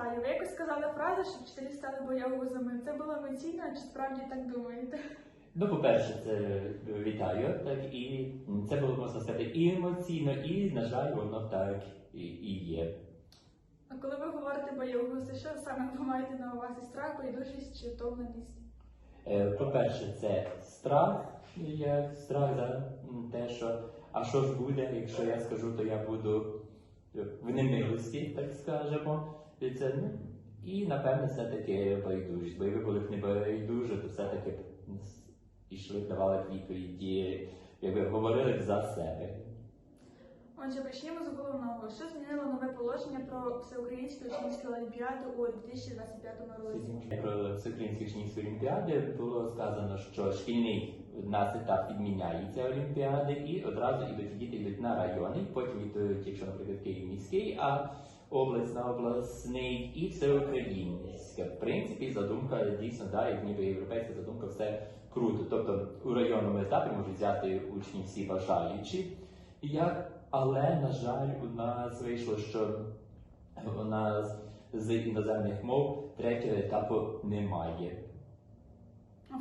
вітаю. Ви якось сказали фразу, що вчителі стали боягузами. Це було емоційно, чи справді так думаєте? Ну, по-перше, це вітаю, так і це було можна сказати і емоційно, і, на жаль, воно так і, і є. А коли ви говорите боягузи, що саме ви маєте на увазі? Страх, байдужість чи втомленість? Е, По-перше, це страх, як страх за те, що а що ж буде, якщо я скажу, то я буду в немилості, так скажемо. І це ну, і напевне все-таки байдужість. Бо якби були б не байдужі, то все-таки ішли, давали б відповіді, якби говорили б за себе. Отже, почнімо з головного. Що змінило нове положення про всеукраїнську учнівську олімпіаду у 2025 році? Про всеукраїнські учнівські олімпіади було сказано, що шкільний нас етап відміняється олімпіади, і одразу ідуть діти йдуть на райони, потім йдуть, якщо, наприклад, Київ міський, а область на обласний і всеукраїнська. В принципі, задумка дійсно да, як ніби європейська задумка, все круто. Тобто у районному етапі можуть взяти учні всі бажаючі. Як, але, на жаль, у нас вийшло, що у нас з іноземних мов третього етапу немає.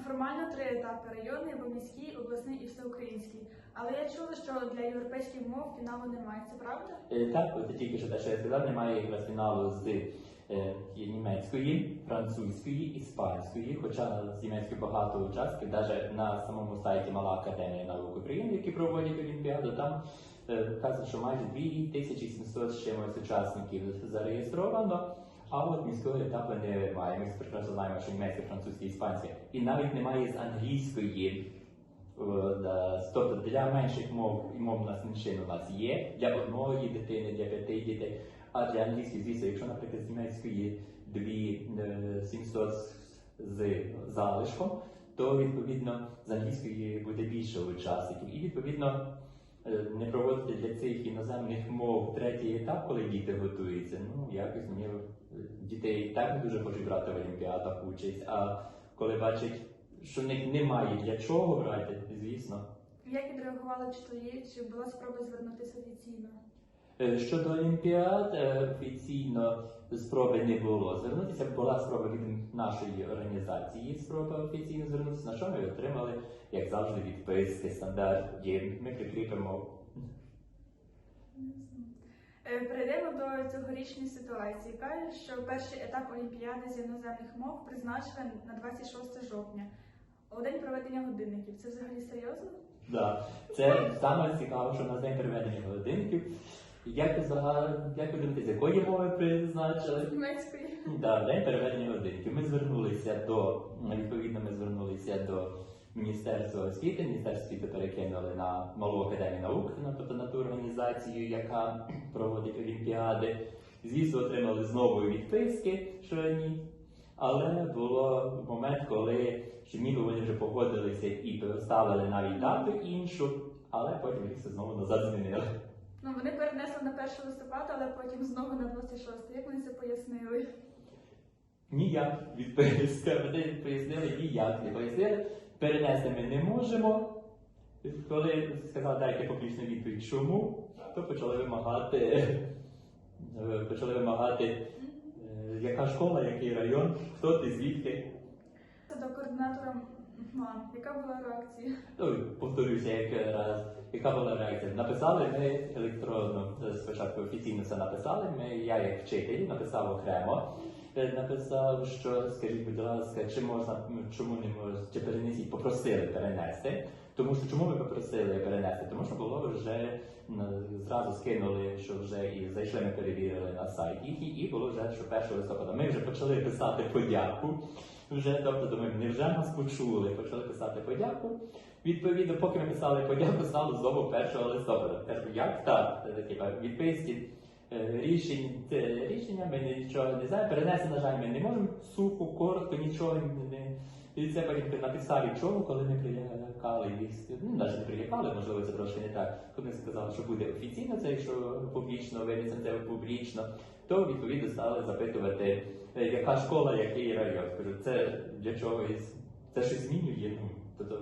Формально три етапи: районний, або міський, обласний і всеукраїнський. Але я чула, що для європейських мов фіналу немає. Це правда? Е, Так, от тільки що те, що я сказав, немає якраз фіналу з е, німецької, французької, іспанської, хоча з німецької багато учасників, навіть на самому сайті Мала Академія наук України, які проводять Олімпіаду, там е, вказано, що майже 2700 з чимось учасників зареєстровано. А от міського етапу немає. Ми прекрасно знаємо, що німецька, французька, іспанська. І навіть немає з англійської. Е, Тобто для менших мов і мов меншин у нас є, для одної дитини, для п'яти дітей. А для англійської, звісно, якщо, наприклад, з німецької дві е, 700 з залишком, то відповідно з англійської буде більше учасників. І відповідно е, не проводити для цих іноземних мов третій етап, коли діти готуються. Ну якось мені дітей так не дуже хочуть брати в олімпіадах участь. А коли бачать, що них немає для чого брати, звісно. Як відреагували вчителі? Чи була спроба звернутися офіційно? Е, Щодо Олімпіад, е, офіційно спроби не було звернутися. Була спроба від нашої організації, спроба офіційно звернутися, на що ми отримали, як завжди, відписки, стандарт, ми прикріпимо. Е, Перейдемо до цьогорічної ситуації. Кажуть, що перший етап Олімпіади з іноземних мов призначили на 26 жовтня, у день проведення годинників. Це взагалі серйозно? Да. Це саме цікаво, що в нас день переведення годинників. Як ви як ви думаєте, з якої мови призначили? З німецької. Да, день переведення годинників. Ми звернулися до відповідно, ми звернулися до Міністерства освіти. Міністерство освіти перекинули на малу академію наук, на- тобто на ту організацію, яка проводить олімпіади. Звісно, отримали знову відписки, що ні. Але було момент, коли ніби вони вже погодилися і ставили навіть дату іншу, але потім їх все знову назад змінили. Ну вони перенесли на 1 листопада, але потім знову на 26. Як вони це пояснили? Ніяк. Вони пояснили, ніяк не пояснили. Перенести ми не можемо. Коли сказали, дайте публічну відповідь, чому, то почали вимагати, почали вимагати, яка школа, який район, хто ти, звідки. До координатора МАН. Яка була реакція? Ну, повторюся, як раз, яка була реакція? Написали ми електронно, е, спочатку офіційно це написали. Ми, я як вчитель написав окремо. Е, Написав, що скажіть, будь ласка, чи можна, чому не можна, чи перенесіть, попросили перенести. Тому що чому ми попросили перенести? Тому що було вже зразу скинули, що вже і зайшли, ми перевірили на сайт їхній, і було вже, що 1 листопада. Ми вже почали писати подяку. Вже, тобто, думаємо, невже нас почули? Почали писати подяку. Відповідно, поки ми писали подяку, стало знову 1 листопада. Кажу, як так? Відписки. е, Рішень, рішення, ми нічого не знаємо. Перенести, на жаль, ми не можемо сухо, коротко, нічого не. І це потім на підставі чого, коли ми прилякали їх, ну навіть не прилякали, можливо, це трошки не так. Коли сказали, що буде офіційно це, якщо публічно винесемо це публічно, то відповідно стали запитувати, е, яка школа, який район. Кажу, це для чогось, це щось змінює. Ну, тобто,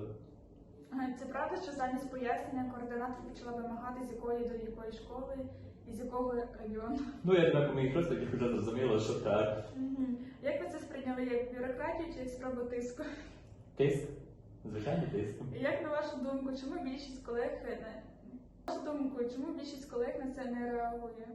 Е, Це правда, що замість пояснення координатор почала вимагати, з якої до якої школи Із якого регіону? Ну, я думаю, по моїх розповідях вже зрозуміло, що так. Мгм. Як ви це сприйняли як бюрократію чи як спробу тиску? Тиск, звичайний тиск. Як на вашу думку, чому більшість колег не на вашу думку, чому більшість колег на це не реагує?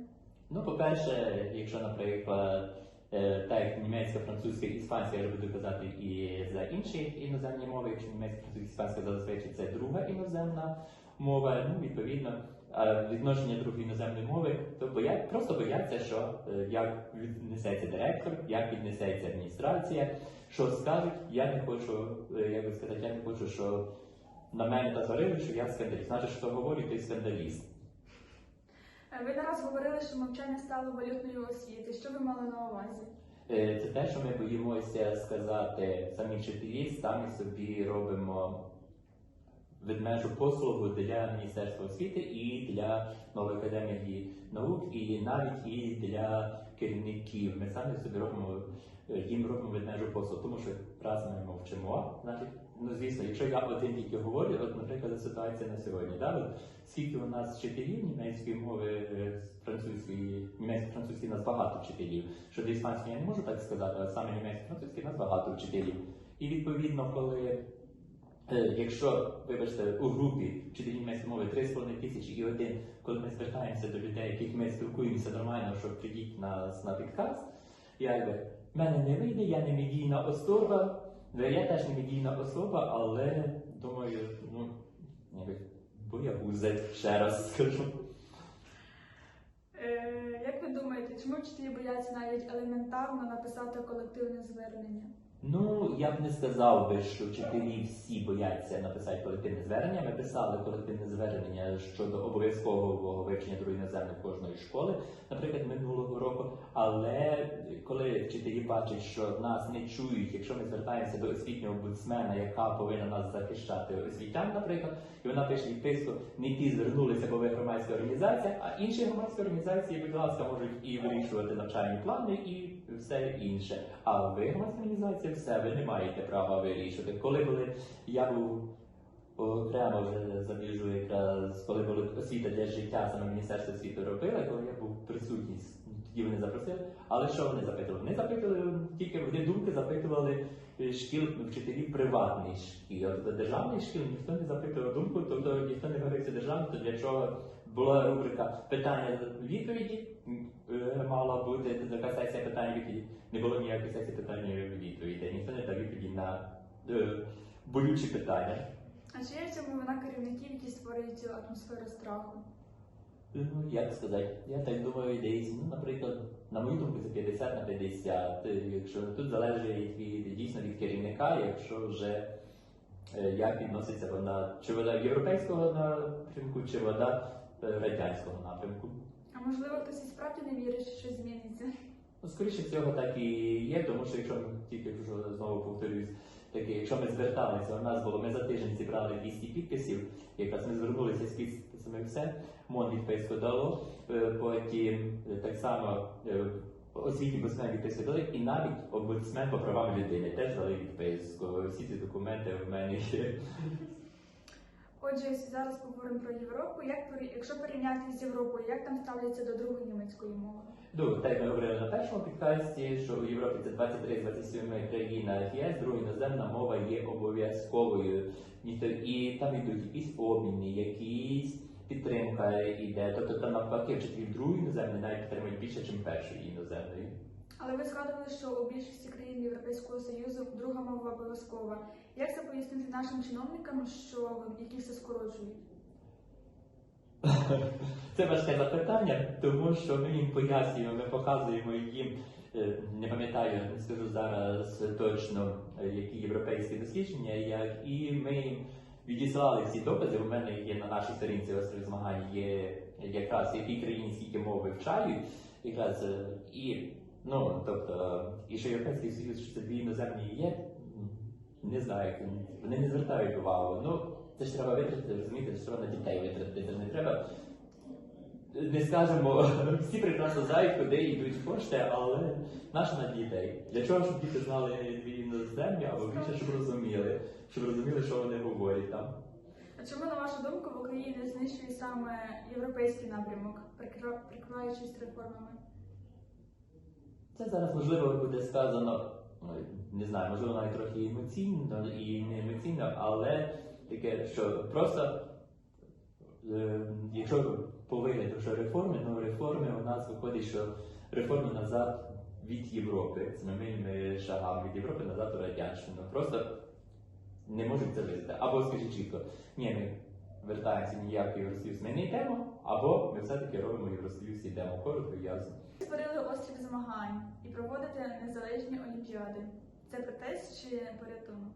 Ну, по-перше, якщо, наприклад, е, так як німецька, французька, іспанська, я буду казати і за інші іноземні мови, якщо німецька, французька, іспанська зазвичай це друга іноземна мова, ну, відповідно, відношення другої іноземної мови, то боя... просто бояться, що е, як віднесеться директор, як віднесеться адміністрація, що скажуть, я не хочу, е, як би сказати, я не хочу, що на мене та зварили, що я скандаліст. Значить, що говорю, ти скандаліст. Е, Ви не раз говорили, що мовчання стало валютною освіти. Що ви мали на увазі? Е, Це те, що ми боїмося сказати самі вчителі, самі собі робимо ведмежу послугу для Міністерства освіти і для нової академії наук, і навіть і для керівників. Ми самі собі робимо е, їм робимо ведмежу послугу, тому що раз ми мовчимо, значить, ну звісно, якщо я один тільки говорю, от, наприклад, ситуація на сьогодні, да, от, скільки у нас вчителів німецької мови, е, французької, німецької французької нас багато вчителів. Щодо іспанської я не можу так сказати, але саме німецької французької нас багато вчителів. І відповідно, коли якщо, вибачте, у групі вчителів німецької мови 3,5 тисячі і один, коли ми звертаємося до людей, яких ми спілкуємося нормально, що прийдіть нас на підказ, якби в мене не вийде, я не медійна особа, е, я теж не медійна особа, але думаю, ну, якби боягузе, ще раз скажу. Е, Як ви думаєте, чому вчителі бояться навіть елементарно написати колективне звернення? Ну, я б не сказав би, що вчителі всі бояться написати колективне звернення. Ми писали колективне звернення щодо обов'язкового вивчення другої іноземної кожної школи, наприклад, минулого року. Але коли вчителі бачать, що нас не чують, якщо ми звертаємося до освітнього омбудсмена, яка повинна нас захищати освітян, наприклад, і вона пише відписку, не ті звернулися, бо ви громадська організація, а інші громадські організації, будь ласка, можуть і вирішувати навчальні плани і все інше. А ви громадська організація, все, ви не маєте права вирішувати. Коли були я був окремо вже забіжу якраз, коли були освіта для життя, саме Міністерство освіти робили, коли я був присутній, тоді вони запросили. Але що вони запитували? Вони запитували тільки вони думки запитували шкіл вчителів приватних шкіл. Тобто державних шкіл ніхто не запитував думку, тобто ніхто не говорив це то для чого була рубрика питання відповіді. е, Мала бути така сесія питань відповіді. Не було ніякої сесії питання відповіді. Ніхто не дав відповіді на е, болючі питання. А чи є в цьому вина керівників, які створюють цю атмосферу страху? Ну, як сказати, я так думаю, десь, ну, наприклад, на мою думку, це 50 на 50. Е, Якщо тут залежить від дійсно від керівника, якщо вже е, як відноситься вона, чи вона європейського напрямку, чи вона е, радянського напрямку. А можливо, хтось і справді не вірить, що щось зміниться? Ну, скоріше всього, так і є, тому що якщо ми тільки вже знову повторюсь, таке, якщо ми зверталися, у нас було, ми за тиждень зібрали 200 підписів, якраз ми звернулися з підписами все, МОН відписку дало, е, потім е, так само е, освітні омбудсмен відписку дали, і навіть омбудсмен по правам людини теж дали відписку. Всі ці документи в мене є. Отже, зараз поговоримо про Європу. Як якщо порівняти з Європою, як там ставляться до другої німецької мови? Ну, так ми говорили на першому підкасті, що у Європі це 23-27 країна ЄС, друга іноземна мова є обов'язковою. І там йдуть якісь обміни, якісь підтримка йде. Тобто там навпаки вчителів другої іноземної навіть підтримують більше, ніж першої іноземної. Але ви згадували, що у більшості країн Європейського Союзу друга мова обов'язкова. Як це пояснити нашим чиновникам, що які все скорочують? Це важке запитання, тому що ми їм пояснюємо, ми показуємо їм, е, не пам'ятаю, не скажу зараз точно, е, які європейські дослідження, як і ми відіслали всі докази. У мене є на нашій сторінці острів змагань, є якраз які країни скільки мов вивчають, якраз е, і ну тобто, і що Європейський Союз, що це дві іноземні є, не знаю, вони- не звертають увагу. Ну це ж треба витратити, розумієте, що на дітей витратити. Це не треба не скажемо, всі прекрасно знають, куди йдуть кошти, але наше на дітей. Для чого, щоб діти знали дві іноземні, або більше, щоб розуміли, щоб розуміли, що вони говорять там. А чому, на вашу думку, в Україні знищує саме європейський напрямок, прикриваючись реформами? Це зараз можливо буде сказано, ну, не знаю, можливо навіть трохи емоційно і не емоційно, але таке, що просто е, якщо по вигляду, що реформи, ну реформи у нас виходить, що реформи назад від Європи, з знаменними шагами від Європи назад у радянщину. Просто не можуть це визнати. Або скажіть чітко, ні, ми вертаємося ніяк в Євросоюз, ми не йдемо, або ми все-таки робимо Євросоюз, йдемо коротко ясно. Створили острів змагань і проводите незалежні олімпіади. Це протест чи порятунок?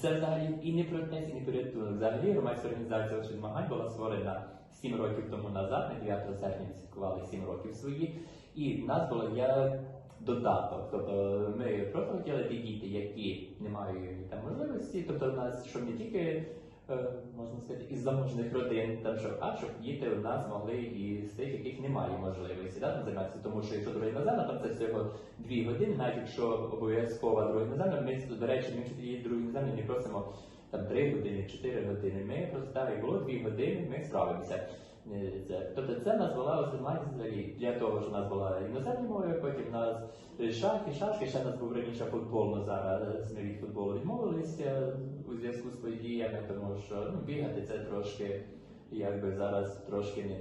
Це взагалі і не протест, і не порятунок. Взагалі громадська організація «Очі змагань була створена 7 років тому назад, на 9 серпня святкували 7 років свої. І в нас було як додаток. Тобто ми просто хотіли ті діти, які не мають там можливості, тобто у нас, щоб не тільки. Е, Можна сказати, із заможних родин, там що, а щоб діти у нас могли і з тих, яких немає можливості да, займатися. Тому що якщо друга іноземна, там це всього дві години, навіть якщо обов'язкова друга іноземна, ми, до речі, ми вчителі другої наземні не просимо там три години, чотири години. Ми просто так, як було дві години, ми справимося. Е, Це. Тобто це нас була взагалі для того, що нас була іноземні мови, потім нас е, шахи, шашки, ще нас був раніше футбол, але зараз ми від футболу відмовилися у зв'язку з подіями, тому що ну, бігати це трошки, якби зараз трошки не.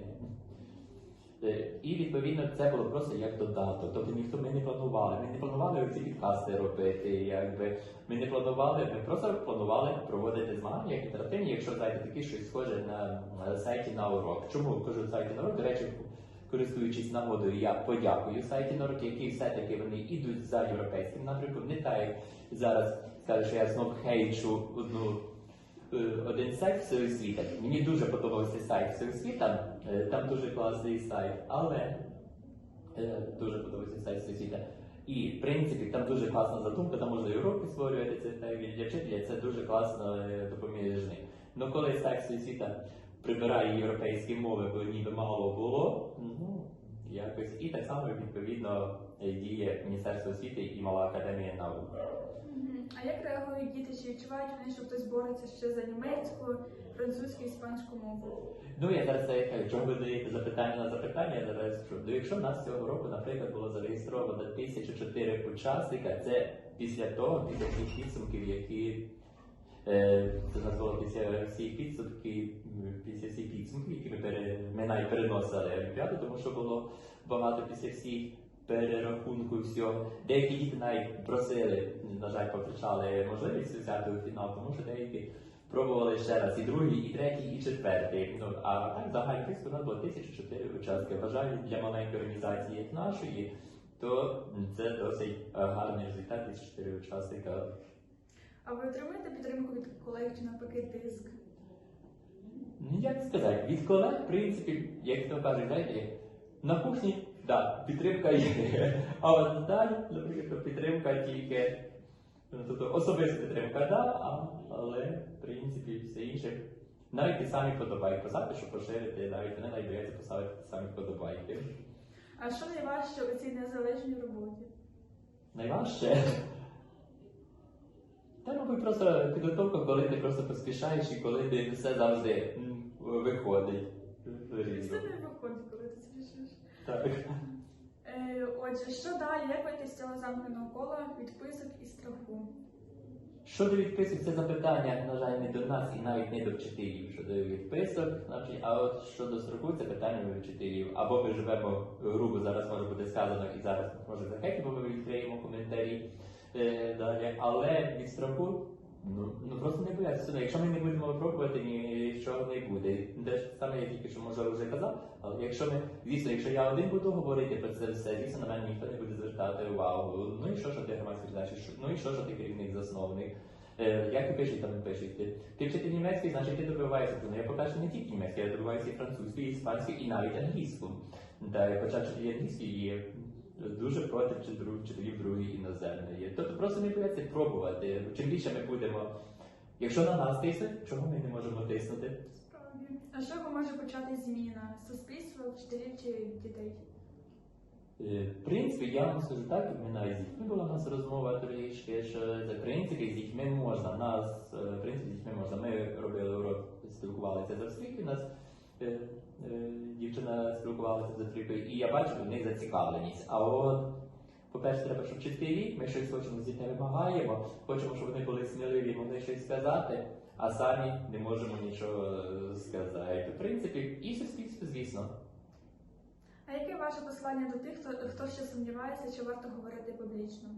Е, І відповідно це було просто як додаток. Тобто ніхто ми не планували. Ми не планували ці підкасти робити. Якби ми не планували, ми просто планували проводити змагання як інтерактивні, якщо знаєте такі щось схоже на, на сайті на урок. Чому кажу сайті на урок? До речі, користуючись нагодою, я подякую сайті на урок, які все-таки вони йдуть за європейським напрямком. Не так як зараз скажу, що я знов хейчу одну один сайт всеосвіта. Мені дуже подобався сайт всеосвіта, е, там дуже класний сайт, але е, дуже подобався сайт всеосвіта. І в принципі там дуже класна задумка, там можна і уроки створювати це так, для вчителя, це дуже класно е, допоміжний. Ну коли сайт всеосвіта прибирає європейські мови, бо ніби мало було, ну якось і так само відповідно е, діє Міністерство освіти і Мала академія наук. А як реагують діти? Чи відчувають вони, що хтось бореться ще за німецьку, французьку, іспанську мову? Ну, я зараз чому ви даєте запитання на запитання, я зараз скажу. Ну, якщо в нас цього року, наприклад, було зареєстровано 1004 учасника, це після того, після всіх підсумків, які е, це було після всіх підсумків, після всіх підсумків, які ми, пере, переносили Олімпіаду, тому що було багато після всіх перерахунку всього. Деякі діти навіть просили, на жаль, покричали можливість взяти у фінал, тому що деякі пробували ще раз і другий, і третій, і четвертий. Ну а так загальний текст у нас було 1004 учасники. Вважаю, для маленької організації, як нашої, то це досить е, гарний результат 1004 учасника. А ви отримуєте підтримку від колег чи навпаки тиск? Ну, як сказати, від колег, в принципі, як то кажуть, знаєте, на кухні, да, підтримка є. А от далі, наприклад, підтримка тільки. Ну, тобто особиста підтримка, да, але в принципі все інше. Навіть ті самі вподобайки писати, щоб поширити, навіть вони навіть бояться поставити ті самі вподобайки. А що найважче у цій незалежній роботі? Найважче. Та, мабуть, просто підготовка, коли ти просто поспішаєш і коли ти все завжди виходить. Це не виходить, коли ти спішиш. Так. Е, отже, що далі? Як вийти з цього замкненого кола відписок і страху? Щодо відписок, це запитання, на жаль, не до нас і навіть не до вчителів щодо відписок. Значить, а от щодо строку, це питання до вчителів. Або ми живемо грубо, зараз може бути сказано, і зараз може захеті, бо ми відкриємо коментарі е, далі. Але від страху, ну, ну просто не боятися. Якщо ми не будемо пробувати, нічого не буде. Те саме я тільки що може вже казав, але якщо ми, звісно, якщо я один буду говорити про це все, звісно, на мене ніхто не буде звертати увагу. Ну і що, що ти громадський значить, ну і що, що ти керівник засновник. Е, як ти пишеш, там пишеш ти. Ти вчитель німецький, значить ти добиваєшся. Ну, я по-перше, не тільки німецький, я добиваюся і французькою, і іспанською, і навіть англійську. Та хоча вчителі англійської є дуже проти вчителів, другої іноземної. Тобто просто не бояться пробувати. Чим більше ми будемо. Якщо на нас тиснуть, чого ми не можемо тиснути? Справді. А що може почати зміна? Суспільство, вчителів чи дітей? Е, В принципі, я вам скажу так, і навіть з дітьми була у нас розмова трішки, що в принципі з дітьми можна. Нас е, в принципі з дітьми можна. Ми робили урок, спілкувалися за освітою, у нас дівчина спілкувалася за трійкою, і я бачу в них зацікавленість. А от, по-перше, треба, щоб рік, ми щось хочемо з дітьми вимагаємо, хочемо, щоб вони були сміливі, могли щось сказати, а самі не можемо нічого е, сказати. В принципі, і суспільство, звісно. А яке ваше послання до тих, хто, хто ще сумнівається, чи варто говорити публічно?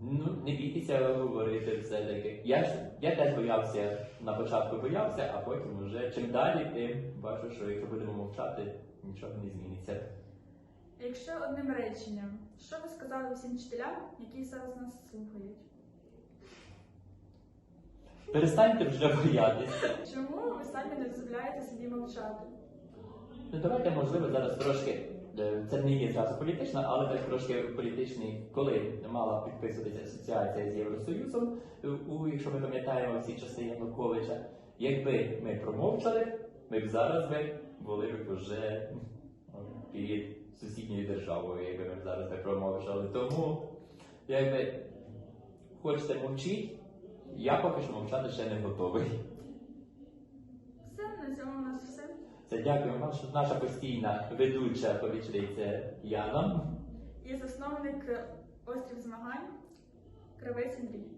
Ну, не бійтеся говорити все-таки. Я ж я теж боявся, на початку боявся, а потім вже чим далі, тим бачу, що якщо будемо мовчати, нічого не зміниться. Якщо одним реченням, що ви сказали всім вчителям, які зараз нас слухають? Перестаньте вже боятися. Чому ви самі не дозволяєте собі мовчати? Ну, давайте, можливо, зараз трошки. Е, Це не є зразу політично, але так трошки політичний, коли мала підписуватися асоціація з Євросоюзом, е, якщо ми пам'ятаємо всі часи Януковича, якби ми промовчали, ми б зараз би були б вже під сусідньою державою, якби ми зараз би промовчали. Тому, якби хочете мовчіть, я поки що мовчати ще не готовий. Все, на цьому у нас. Це дякую вам, що наша постійна ведуча повічниця Яна. І засновник острів змагань Кривець Андрій.